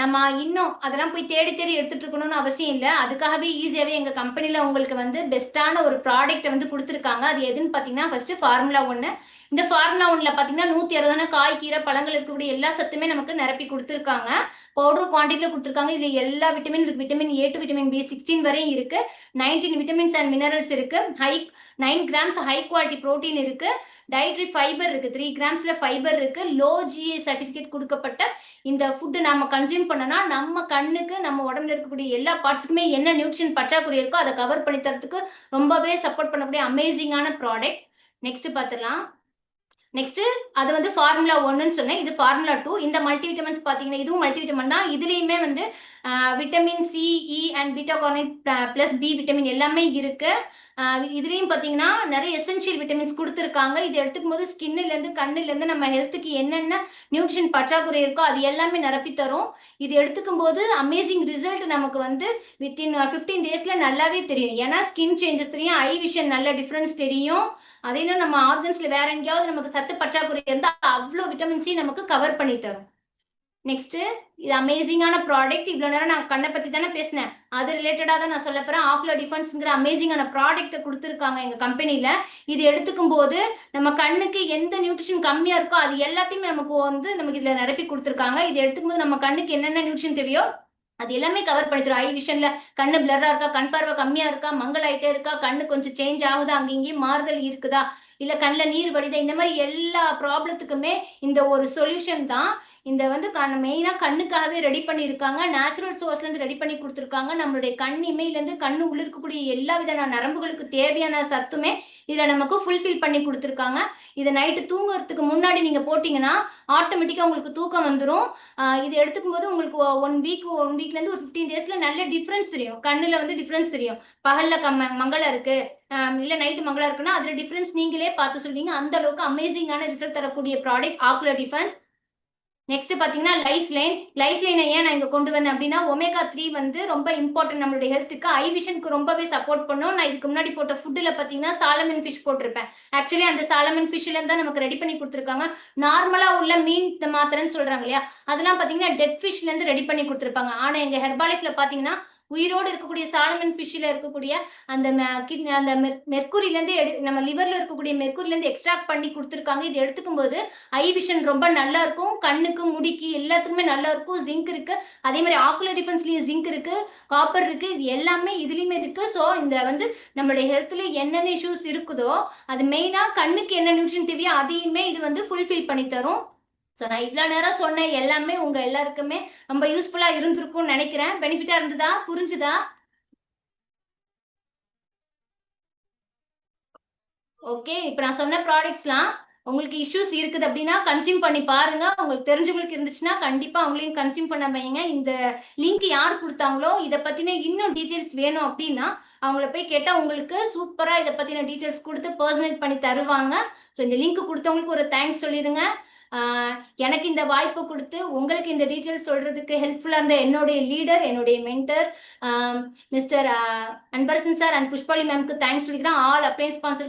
நம்ம இன்னும் அதெல்லாம் போய் தேடி தேடி எடுத்துட்டு இருக்கணும்னு அவசியம் இல்லை. அதுக்காகவே ஈஸியாகவே எங்கள் கம்பெனியில் உங்களுக்கு வந்து பெஸ்ட்டான ஒரு ப்ராடக்ட்டை வந்து கொடுத்துருக்காங்க. அது எதுன்னு பார்த்தீங்கன்னா ஃபர்ஸ்ட் ஃபார்முலா ஒன்று இந்த ஃபார்முலா ஒன்ல பார்த்தீங்கன்னா நூற்றி அறுபதான காய் கீரை பழங்கள் இருக்கக்கூடிய எல்லா சத்துமே நமக்கு நிரப்பி கொடுத்துருக்காங்க. பவுடர் குவான்டிட்டியில் கொடுத்துருக்காங்க. இதில் எல்லா விட்டமின் இருக்கு. Vitamin A to vitamin B sixteen வரையும் இருக்கு. நைன்டீன் விட்டமின்ஸ் அண்ட் மினரல்ஸ் இருக்கு. High nine grams high quality protein இருக்கு. டயட்ரி ஃபைபர் இருக்கு. த்ரீ கிராம்ஸ்ல ஃபைபர் இருக்கு. லோ ஜிஏ சர்டிஃபிகேட் கொடுக்கப்பட்ட இந்த ஃபுட்டு நம்ம கன்சியூம் பண்ணனா நம்ம கண்ணுக்கு நம்ம உடம்புல இருக்கக்கூடிய எல்லா பார்ட்ஸுக்குமே என்ன நியூட்ரிஷன் பற்றாக்குறை இருக்கோ அதை கவர் பண்ணி தரத்துக்கு ரொம்பவே சப்போர்ட் பண்ணக்கூடிய அமேசிங்கான ப்ராடக்ட் நெக்ஸ்ட் பார்த்துடலாம். நெக்ஸ்ட் அது வந்து ஃபார்முலா ஒன்னுன்னு சொன்னேன். இது ஃபார்முலா டூ இந்த மல்டி விட்டமின்ஸ் பார்த்தீங்கன்னா இதுவும் மல்டி விட்டமின் தான். இதுலேயுமே வந்து vitamin C E and beta carotene plus B vitamin எல்லாமே இருக்கு. இதுலேயும் பார்த்தீங்கன்னா நிறைய எசென்ஷியல் விட்டமின்ஸ் கொடுத்துருக்காங்க. இது எடுத்துக்கும் போது ஸ்கின்னுலேருந்து கண்ணுலேருந்து நம்ம ஹெல்த்துக்கு என்னென்ன நியூட்ரிஷன் பற்றாக்குறை இருக்கோ அது எல்லாமே நிரப்பி தரும். இது எடுத்துக்கும் போது அமேசிங் ரிசல்ட் நமக்கு வந்து வித்தின் ஃபிஃப்டீன் டேஸில் நல்லாவே தெரியும். ஏன்னா ஸ்கின் சேஞ்சஸ் தெரியும் ஐ விஷன் நல்ல டிஃப்ரென்ஸ் தெரியும். அதே நம்ம ஆர்கன்ஸில் வேற எங்கேயாவது நமக்கு சத்து பற்றாக்குறை இருந்தால் அவ்வளோ விட்டமின் சி நமக்கு கவர் பண்ணி தரும். நெக்ஸ்ட் இது அமேசிங்கான ப்ராடக்ட் இவ்வளோ நேரம் நான் கண்ணை பத்தி தானே பேசினேன். அது ரிலேட்டடாக தான் நான் சொல்ல போறேன். ஆக்லோ டிஃபன்ஸ்ங்கிற அமேசிங்கான ப்ராடக்ட்டை கொடுத்துருக்காங்க எங்க கம்பெனில இது எடுத்துக்கும் போது நம்ம கண்ணுக்கு எந்த நியூட்ரிஷன் கம்மியா இருக்கோ அது எல்லாத்தையுமே நமக்கு வந்து நமக்கு இதுல நிரப்பி கொடுத்துருக்காங்க. இது எடுத்துக்கும் போது நம்ம கண்ணுக்கு என்னென்ன நியூட்ரிஷன் தேவையோ அது எல்லாமே கவர் பண்ணித்தரும். ஐ விஷன்ல கண்ணு பிளரா இருக்கா? கண் பார்வை கம்மியா இருக்கா? மங்கள் ஆயிட்டே இருக்கா? கண்ணு கொஞ்சம் சேஞ்ச் ஆகுதா? அங்கேயும் இங்கேயும் மாறுதல் இருக்குதா? இல்ல கண்ணில் நீர் வடிதா? இந்த மாதிரி எல்லா ப்ராப்ளத்துக்குமே இந்த ஒரு சொல்யூஷன் தான். இந்த வந்து மெயினாக கண்ணுக்காகவே ரெடி பண்ணியிருக்காங்க. நேச்சுரல் சோர்ஸ்லேருந்து ரெடி பண்ணி கொடுத்துருக்காங்க. நம்மளுடைய கண் இமையிலேருந்து கண்ணு உள்ள இருக்கக்கூடிய எல்லா விதமான நரம்புகளுக்கு தேவையான சத்துமே இதில் நமக்கு ஃபுல்ஃபில் பண்ணி கொடுத்துருக்காங்க. இதை நைட்டு தூங்குறதுக்கு முன்னாடி நீங்கள் போட்டிங்கன்னா ஆட்டோமேட்டிக்காக உங்களுக்கு தூக்கம் வந்துடும் இது எடுத்துக்கும் போது உங்களுக்கு ஒன் வீக் ஒன் வீக்லேருந்து ஒரு ஃபிஃப்டீன் டேஸில் நல்ல டிஃப்ரென்ஸ் தெரியும். கண்ணில் வந்து டிஃப்ரென்ஸ் தெரியும். பகலில் கம்ம மங்களம் இருக்குது இல்லை நைட்டு மங்களம் இருக்குன்னா அதில் டிஃப்ரென்ஸ் நீங்களே பார்த்து சொல்வீங்க. அந்த அளவுக்கு அமேசிங்கான ரிசல்ட் தரக்கூடிய ப்ராடக்ட் ஆக்குலர் டிஃபென்ஸ் நெக்ஸ்ட் பார்த்தீங்கன்னா லைஃப் லைன் லைஃப் லைனை ஏன் நான் இங்கே கொண்டு வந்தேன் அப்படின்னா ஒமேகா த்ரீ வந்து ரொம்ப இம்பார்ட்டன்ட் நம்மளுடைய ஹெல்த்துக்கு ஐ விஷனுக்கு ரொம்பவே சப்போர்ட் பண்ணும். நான் இதுக்கு முன்னாடி போட்ட ஃபுட்டில் பார்த்தீங்கன்னா சாலமன் ஃபிஷ் போட்டிருப்பேன். ஆக்சுவலி அந்த சாலமன் ஃபிஷ்ல தான் நமக்கு ரெடி பண்ணி கொடுத்துருக்காங்க. நார்மலாக உள்ள மீன் மாத்திரன்னு சொல்கிறாங்க இல்லையா? அதெல்லாம் பார்த்தீங்கன்னா டெட் ஃபிஷ்லேருந்து ரெடி பண்ணி கொடுத்துருப்பாங்க. ஆனால் எங்கள் ஹெர்பாலைஃப்ல பார்த்தீங்கன்னா உயிரோடு இருக்கக்கூடிய சாலமன் ஃபிஷ்ல இருக்கக்கூடிய அந்த அந்த மெர்க்குரிலேருந்து எடு நம்ம லிவர்ல இருக்கக்கூடிய மெர்க்குரிலேருந்து எக்ஸ்ட்ராக்ட் பண்ணி கொடுத்துருக்காங்க. இது எடுத்துக்கும் போது ஐ விஷன் ரொம்ப நல்லா இருக்கும். கண்ணுக்கு முடிக்கு எல்லாத்துக்குமே நல்லா இருக்கும். ஜிங்க் இருக்கு. அதே மாதிரி ஆக்குலர் டிஃபென்ஸ்லயும் ஜிங்க் இருக்கு. காப்பர் இருக்கு. இது எல்லாமே இதுலயுமே இருக்கு. ஸோ இந்த வந்து நம்மளுடைய ஹெல்த்ல என்னென்ன இஷ்யூஸ் இருக்குதோ அது மெயினா கண்ணுக்கு என்ன நியூட்ரிஷன் தேவையோ அதையுமே இது வந்து ஃபுல்ஃபில் பண்ணி தரும். ஸோ நான் இவ்வளோ நேரம் சொன்ன எல்லாமே உங்க எல்லாருக்குமே ரொம்ப யூஸ்ஃபுல்லா இருந்திருக்கும்னு நினைக்கிறேன். பெனிஃபிட்டா இருந்ததா? புரிஞ்சுதா? ஓகே இப்போ நான் சொன்ன ப்ராடக்ட்ஸ்லாம் உங்களுக்கு இஷ்யூஸ் இருக்குது அப்படின்னா கன்சியூம் பண்ணி பாருங்க. உங்களுக்கு தெரிஞ்சவங்களுக்கு இருந்துச்சுன்னா கண்டிப்பா அவங்களையும் கன்சியூம் பண்ண வைங்க. இந்த லிங்க் யார் கொடுத்தாங்களோ இதை பத்தின இன்னும் டீட்டெயில்ஸ் வேணும் அப்படின்னா அவங்கள போய் கேட்டால் உங்களுக்கு சூப்பராக இதை பற்றின டீட்டெயில்ஸ் கொடுத்து பர்சனல் பண்ணி தருவாங்க. ஸோ இந்த லிங்க் கொடுத்தவங்களுக்கு ஒரு தேங்க்ஸ் சொல்லிடுங்க எனக்கு இந்த வாய்ப்பு கொடுத்து உங்களுக்கு இந்த டீட்டெயில்ஸ் சொல்றதுக்கு ஹெல்ப்ஃபுல்லாக இருந்த என்னுடைய லீடர் என்னுடைய mentor mister Anbarasan sir and Pushpali மேம்க்கு thanks சொல்லிக்கிறேன். ஆல் அப்ளைன் ஸ்பான்சருக்கு